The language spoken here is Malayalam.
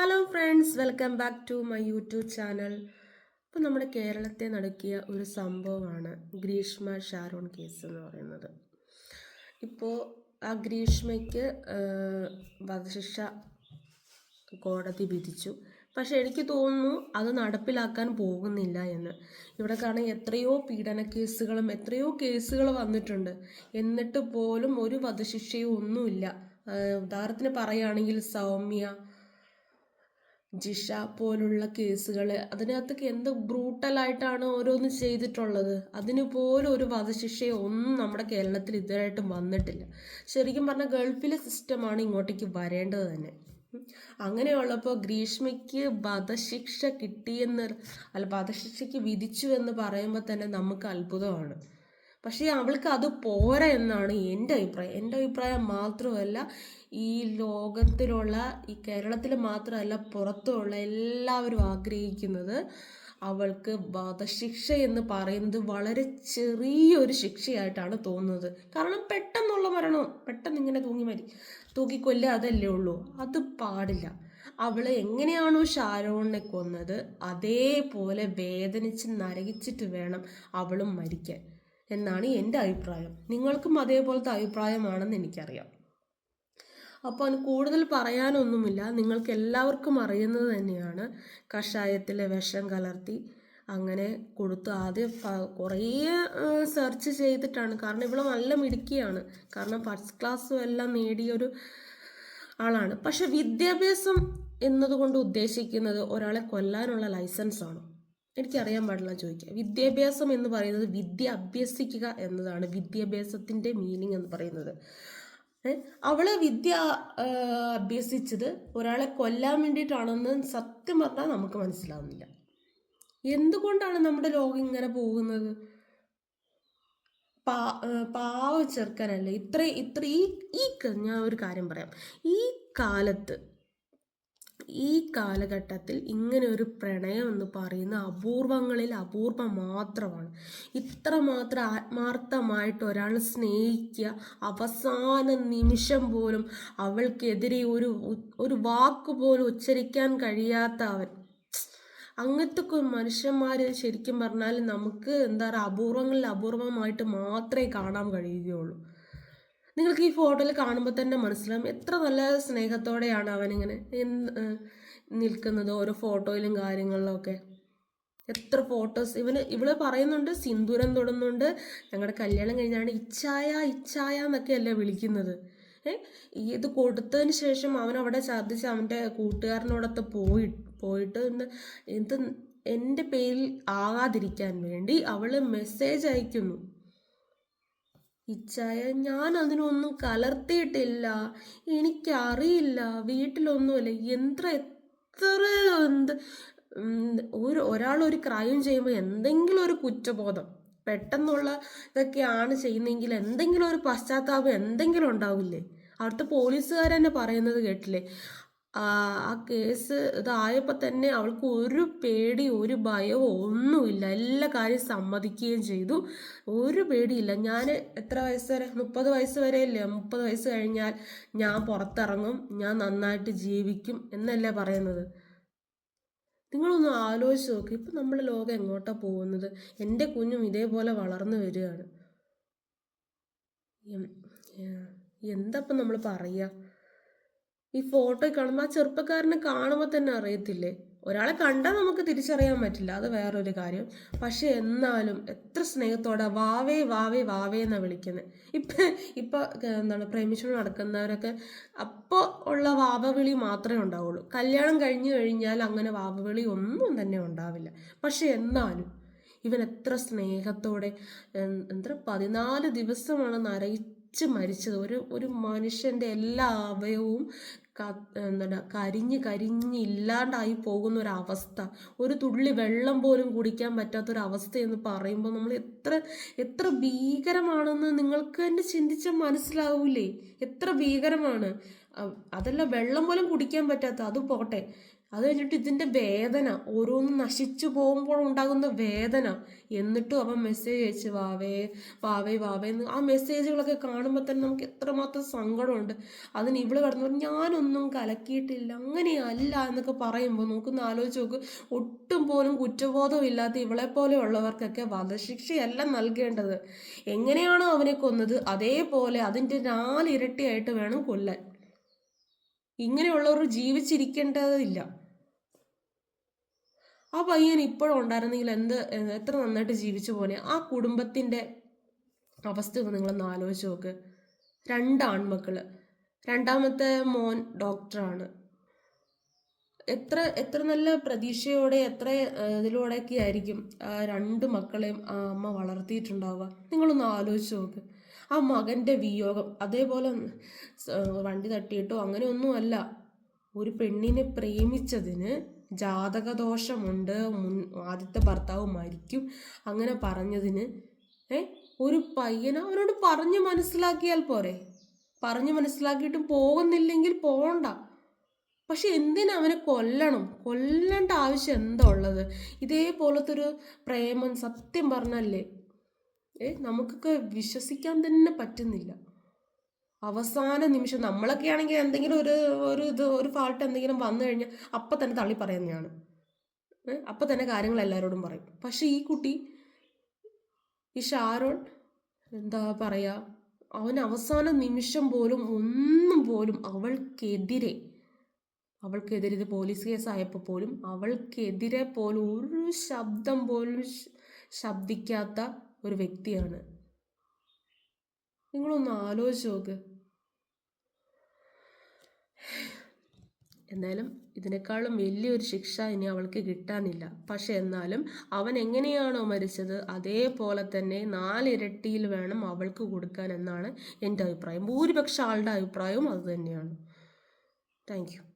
Hello friends welcome back to my YouTube channel ഇപ്പോൾ നമ്മുടെ കേരളത്തെ നടക്കിയ ഒരു സംഭവമാണ് ഗ്രീഷ്മ ഷാരോൺ കേസ് എന്ന് പറയുന്നത്. ഇപ്പോൾ ആ ഗ്രീഷ്മയ്ക്ക് വധശിക്ഷ കോടതി വിധിച്ചു. പക്ഷെ എനിക്ക് തോന്നുന്നു അത് നടപ്പിലാക്കാൻ പോകുന്നില്ല എന്ന്. ഇവിടെ കാരണം എത്രയോ പീഡന കേസുകളും എത്രയോ കേസുകൾ വന്നിട്ടുണ്ട്. എന്നിട്ട് പോലും ഒരു വധശിക്ഷയോ ഒന്നുമില്ല. ഉദാഹരണത്തിന് പറയുകയാണെങ്കിൽ സൗമ്യ ജിഷ പോലുള്ള കേസുകൾ അതിനകത്തൊക്കെ എന്ത് ബ്രൂട്ടലായിട്ടാണ് ഓരോന്ന് ചെയ്തിട്ടുള്ളത്? അതിന് പോലും ഒരു വധശിക്ഷയോ ഒന്നും നമ്മുടെ കേരളത്തിൽ ഇതുവരായിട്ടും വന്നിട്ടില്ല. ശരിക്കും പറഞ്ഞാൽ ഗൾഫിലെ സിസ്റ്റമാണ് ഇങ്ങോട്ടേക്ക് വരേണ്ടത് തന്നെ. അങ്ങനെയുള്ളപ്പോൾ ഗ്രീഷ്മയ്ക്ക് വധശിക്ഷ കിട്ടിയെന്ന് അല്ല വധശിക്ഷയ്ക്ക് വിധിച്ചു എന്ന് പറയുമ്പോൾ തന്നെ നമുക്ക് അത്ഭുതമാണ്. പക്ഷേ അവൾക്ക് അത് പോര എന്നാണ് എന്റെ അഭിപ്രായം. എന്റെ അഭിപ്രായം മാത്രമല്ല ഈ ലോകത്തിലുള്ള ഈ കേരളത്തിൽ മാത്രമല്ല പുറത്തുള്ള എല്ലാവരും ആഗ്രഹിക്കുന്നത് അവൾക്ക് വധശിക്ഷ എന്ന് പറയുന്നത് വളരെ ചെറിയൊരു ശിക്ഷയായിട്ടാണ് തോന്നുന്നത്. കാരണം പെട്ടെന്നുള്ള മരണം പെട്ടെന്ന് ഇങ്ങനെ തൂങ്ങി മരി തൂക്കിക്കൊല്ലുക അതല്ലേ ഉള്ളൂ. അത് പാടില്ല. അവൾ എങ്ങനെയാണോ ഷാരോണിനെ കൊന്നത് അതേപോലെ വേദനിച്ച് നരകിച്ചിട്ട് വേണം അവളും മരിക്കാൻ. എന്നാണ് എന്റെ അഭിപ്രായം. നിങ്ങൾക്കും അതേപോലത്തെ അഭിപ്രായമാണെന്ന് എനിക്കറിയാം. അപ്പോൾ അതിന് കൂടുതൽ പറയാനൊന്നുമില്ല. നിങ്ങൾക്ക് എല്ലാവർക്കും അറിയുന്നത് തന്നെയാണ്. കഷായത്തിലെ വിഷം കലർത്തി അങ്ങനെ കൊടുത്തു ആദ്യം കുറേ സെർച്ച് ചെയ്തിട്ടാണ്. കാരണം ഇവിടെ നല്ല മിടുക്കിയാണ്. കാരണം ഫസ്റ്റ് ക്ലാസ്സും എല്ലാം നേടിയൊരു ആളാണ്. പക്ഷെ വിദ്യാഭ്യാസം എന്നതുകൊണ്ട് ഉദ്ദേശിക്കുന്നത് ഒരാളെ കൊല്ലാനുള്ള ലൈസൻസാണ് എനിക്കറിയാൻ പാടില്ല ചോദിക്കുക വിദ്യാഭ്യാസം എന്ന് പറയുന്നത് വിദ്യ അഭ്യസിക്കുക എന്നതാണ്. വിദ്യാഭ്യാസത്തിന്റെ മീനിങ് എന്ന് പറയുന്നത്. അവൾ വിദ്യ അഭ്യസിച്ചത് ഒരാളെ കൊല്ലാൻ വേണ്ടിയിട്ടാണെന്ന് സത്യം പറഞ്ഞാൽ നമുക്ക് മനസ്സിലാവുന്നില്ല. എന്തുകൊണ്ടാണ് നമ്മുടെ ലോകം ഇങ്ങനെ പോകുന്നത്? പാ പാവ ചെറുക്കനല്ലേ? ഇത്ര ഇത്ര ഈ ഈ ഞാൻ ഒരു കാര്യം പറയാം. ഈ കാലത്ത് ഈ കാലഘട്ടത്തിൽ ഇങ്ങനെ ഒരു പ്രണയം എന്ന് പറയുന്ന അപൂർവങ്ങളിൽ അപൂർവം മാത്രമാണ്. ഇത്രമാത്രം ആത്മാർത്ഥമായിട്ട് ഒരാൾ സ്നേഹിക്കുക അവസാന നിമിഷം പോലും അവൾക്കെതിരെ ഒരു ഒരു വാക്ക് പോലും ഉച്ചരിക്കാൻ കഴിയാത്ത അവൻ. അങ്ങനത്തെ ഒരു മനുഷ്യന്മാർ ശരിക്കും പറഞ്ഞാൽ നമുക്ക് എന്താ പറയുക അപൂർവങ്ങളിൽ അപൂർവമായിട്ട് മാത്രമേ കാണാൻ കഴിയുകയുള്ളൂ. നിങ്ങൾക്ക് ഈ ഫോട്ടോയിൽ കാണുമ്പോൾ തന്നെ മനസ്സിലാവും എത്ര നല്ല സ്നേഹത്തോടെയാണ് അവനിങ്ങനെ നിൽക്കുന്നത് ഓരോ ഫോട്ടോയിലും കാര്യങ്ങളിലൊക്കെ എത്ര ഫോട്ടോസ് ഇവന് ഇവൾ പറയുന്നുണ്ട് സിന്ദൂരം തൊടുന്നുണ്ട് ഞങ്ങളുടെ കല്യാണം കഴിഞ്ഞാണ് ഇച്ഛായ ഇച്ഛായ എന്നൊക്കെയല്ലേ വിളിക്കുന്നത്. ഏഹ് ഇത് കൊടുത്തതിന് ശേഷം അവൻ അവിടെ ഛർദ്ദിച്ച് അവന്റെ കൂട്ടുകാരനോടൊത്ത് പോയി പോയിട്ട് ഇത് എന്റെ പേരിൽ ആകാതിരിക്കാൻ വേണ്ടി അവൾ മെസ്സേജ് അയക്കുന്നു. ഇച്ചായ ഞാൻ അതിനൊന്നും കലർത്തിയിട്ടില്ല. എനിക്കറിയില്ല. വീട്ടിലൊന്നുമില്ല. എത്ര എത്ര എന്ത് ഒരു ഒരാൾ ഒരു ക്രൈം ചെയ്യുമ്പോൾ എന്തെങ്കിലും ഒരു കുറ്റബോധം. പെട്ടെന്നുള്ള ഇതൊക്കെയാണ് ചെയ്യുന്നതെങ്കിൽ എന്തെങ്കിലും ഒരു പശ്ചാത്താപം എന്തെങ്കിലും ഉണ്ടാവില്ലേ? അവിടുത്തെ പോലീസുകാർ തന്നെ പറയുന്നത് കേട്ടില്ലേ? ആ കേസ് ഇതായപ്പോൾ തന്നെ അവൾക്ക് ഒരു പേടി ഒരു ഭയമോ ഒന്നുമില്ല. എല്ലാ കാര്യം സമ്മതിക്കുകയും ചെയ്തു. ഒരു പേടിയില്ല. ഞാൻ എത്ര വയസ്സ് വരെ? മുപ്പത് വയസ്സ് വരെ ഇല്ലേ മുപ്പത് വയസ്സ് കഴിഞ്ഞാൽ ഞാൻ പുറത്തിറങ്ങും. ഞാൻ നന്നായിട്ട് ജീവിക്കും എന്നല്ലേ പറയുന്നത്? നിങ്ങളൊന്ന് ആലോചിച്ച് നോക്കി. ഇപ്പം നമ്മുടെ ലോകം എങ്ങോട്ടാണ് പോകുന്നത്? എന്റെ കുഞ്ഞും ഇതേപോലെ വളർന്നു വരികയാണ്. എന്താ ഇപ്പം നമ്മൾ പറയുക ഈ ഫോട്ടോ കാണുമ്പോൾ ആ ചെറുപ്പക്കാരനെ കാണുമ്പോൾ തന്നെ അറിയത്തില്ലേ? ഒരാളെ കണ്ടാൽ നമുക്ക് തിരിച്ചറിയാൻ പറ്റില്ല. അത് വേറൊരു കാര്യം. പക്ഷെ എന്നാലും എത്ര സ്നേഹത്തോടെ വാവേ വാവേ വാവേ എന്നാണ് വിളിക്കുന്നത് ഇപ്പം ഇപ്പം എന്താണ് പ്രേമിച്ചു നടക്കുന്നവരൊക്കെ അപ്പോൾ ഉള്ള വാവവിളി മാത്രമേ ഉണ്ടാവുള്ളൂ. കല്യാണം കഴിഞ്ഞു കഴിഞ്ഞാൽ അങ്ങനെ വാവവിളി ഒന്നും തന്നെ ഉണ്ടാവില്ല. പക്ഷെ എന്നാലും ഇവൻ എത്ര സ്നേഹത്തോടെ എന്താ പതിനാല് ദിവസമാണ് നരയിച്ച് മരിച്ചത്. ഒരു ഒരു മനുഷ്യന്റെ എല്ലാ അവയവവും എന്താ കരിഞ്ഞ് കരിഞ്ഞ് ഇല്ലാണ്ടായി പോകുന്ന ഒരു അവസ്ഥ. ഒരു തുള്ളി വെള്ളം പോലും കുടിക്കാൻ പറ്റാത്തൊരവസ്ഥ എന്ന് പറയുമ്പോൾ നമ്മൾ എത്ര എത്ര ഭീകരമാണെന്ന് നിങ്ങൾക്ക് തന്നെ ചിന്തിച്ചാൽ മനസ്സിലാവൂലേ? എത്ര ഭീകരമാണ്. അതല്ല വെള്ളം പോലും കുടിക്കാൻ പറ്റാത്ത അത് പോട്ടെ. അത് കഴിഞ്ഞിട്ട് ഇതിന്റെ വേദന ഓരോന്നും നശിച്ചു പോകുമ്പോൾ ഉണ്ടാകുന്ന വേദന. എന്നിട്ടും അവൻ മെസ്സേജ് അയച്ച് വാവേ വാവേ വാവേ എന്ന് ആ മെസ്സേജുകളൊക്കെ കാണുമ്പോൾ തന്നെ നമുക്ക് എത്രമാത്രം സങ്കടമുണ്ട്. അതിന് ഇവൾ കടന്നു പറഞ്ഞു, ഞാനൊന്നും കലക്കിയിട്ടില്ല അങ്ങനെയല്ല എന്നൊക്കെ പറയുമ്പോൾ നമുക്കൊന്ന് ആലോചിച്ച് നോക്ക് ഒട്ടും പോലും കുറ്റബോധം ഇല്ലാത്ത ഇവളെ പോലെയുള്ളവർക്കൊക്കെ വധശിക്ഷയല്ല നൽകേണ്ടത്. എങ്ങനെയാണോ അവനെ കൊന്നത് അതേപോലെ അതിന്റെ നാലിരട്ടിയായിട്ട് വേണം കൊല്ലാൻ. ഇങ്ങനെയുള്ളവർ ജീവിച്ചിരിക്കേണ്ടതില്ല. ആ പയ്യൻ ഇപ്പോഴും ഉണ്ടായിരുന്നെങ്കിൽ എന്ത് എത്ര നന്നായിട്ട് ജീവിച്ചു പോനെ ആ കുടുംബത്തിന്റെ അവസ്ഥ ഒന്ന് നിങ്ങളൊന്ന് ആലോചിച്ച് നോക്ക്. രണ്ട് ആൺമക്കൾ രണ്ടാമത്തെ മോൻ ഡോക്ടറാണ്. എത്ര എത്ര നല്ല പ്രതീക്ഷയോടെ എത്ര ഇതിലൂടെയൊക്കെ ആയിരിക്കും ആ രണ്ട് മക്കളെയും ആ അമ്മ വളർത്തിയിട്ടുണ്ടാവുക. നിങ്ങളൊന്ന് ആലോചിച്ച് നോക്ക്. ആ മകന്റെ വിയോഗം അതേപോലെ വണ്ടി തട്ടിയിട്ടോ അങ്ങനെയൊന്നുമല്ല. ഒരു പെണ്ണിനെ പ്രേമിച്ചതിന് ജാതകദോഷമുണ്ട് ആദ്യത്തെ ഭർത്താവ് മരിക്കും അങ്ങനെ പറഞ്ഞതിന് ഏ ഒരു പയ്യന അവനോട് പറഞ്ഞു മനസ്സിലാക്കിയാൽ പോരെ. പറഞ്ഞു മനസ്സിലാക്കിയിട്ട് പോകുന്നില്ലെങ്കിൽ പോകണ്ട പക്ഷെ എന്തിനാ അവനെ കൊല്ലണം? കൊല്ലേണ്ട ആവശ്യം എന്താ ഉള്ളത്? ഇതേപോലത്തെ ഒരു പ്രേമം സത്യം പറഞ്ഞല്ലേ? ഏ നമുക്കൊക്കെ വിശ്വസിക്കാൻ തന്നെ പറ്റുന്നില്ല. അവസാന നിമിഷം നമ്മളൊക്കെ ആണെങ്കിൽ എന്തെങ്കിലും ഒരു ഒരു ഇത് ഒരു ഫാൾട്ട് എന്തെങ്കിലും വന്നു കഴിഞ്ഞാൽ അപ്പം തന്നെ തള്ളി പറയുന്നതാണ്. അപ്പം തന്നെ കാര്യങ്ങൾ എല്ലാവരോടും പറയും. പക്ഷെ ഈ കുട്ടി ഈ ഷാരോൺ എന്താ പറയുക അവൻ അവസാന നിമിഷം പോലും ഒന്നും പോലും അവൾക്കെതിരെ അവൾക്കെതിരെ ഇത് പോലീസ് കേസായപ്പോൾ പോലും അവൾക്കെതിരെ പോലും ഒരു ശബ്ദം പോലും ശബ്ദിക്കാത്ത ഒരു വ്യക്തിയാണ്. നിങ്ങളൊന്ന് ആലോചിച്ച് നോക്ക്. എന്നാലും ഇതിനേക്കാളും വലിയൊരു ശിക്ഷ ഇനി അവൾക്ക് കിട്ടാനില്ല. പക്ഷെ എന്നാലും അവൻ എങ്ങനെയാണോ മരിച്ചത് അതേപോലെ തന്നെ നാലിരട്ടിയിൽ വേണം അവൾക്ക് കൊടുക്കാൻ എന്നാണ് എന്റെ അഭിപ്രായം. ഭൂരിപക്ഷ ആളുടെ അഭിപ്രായവും അത് തന്നെയാണ്. താങ്ക്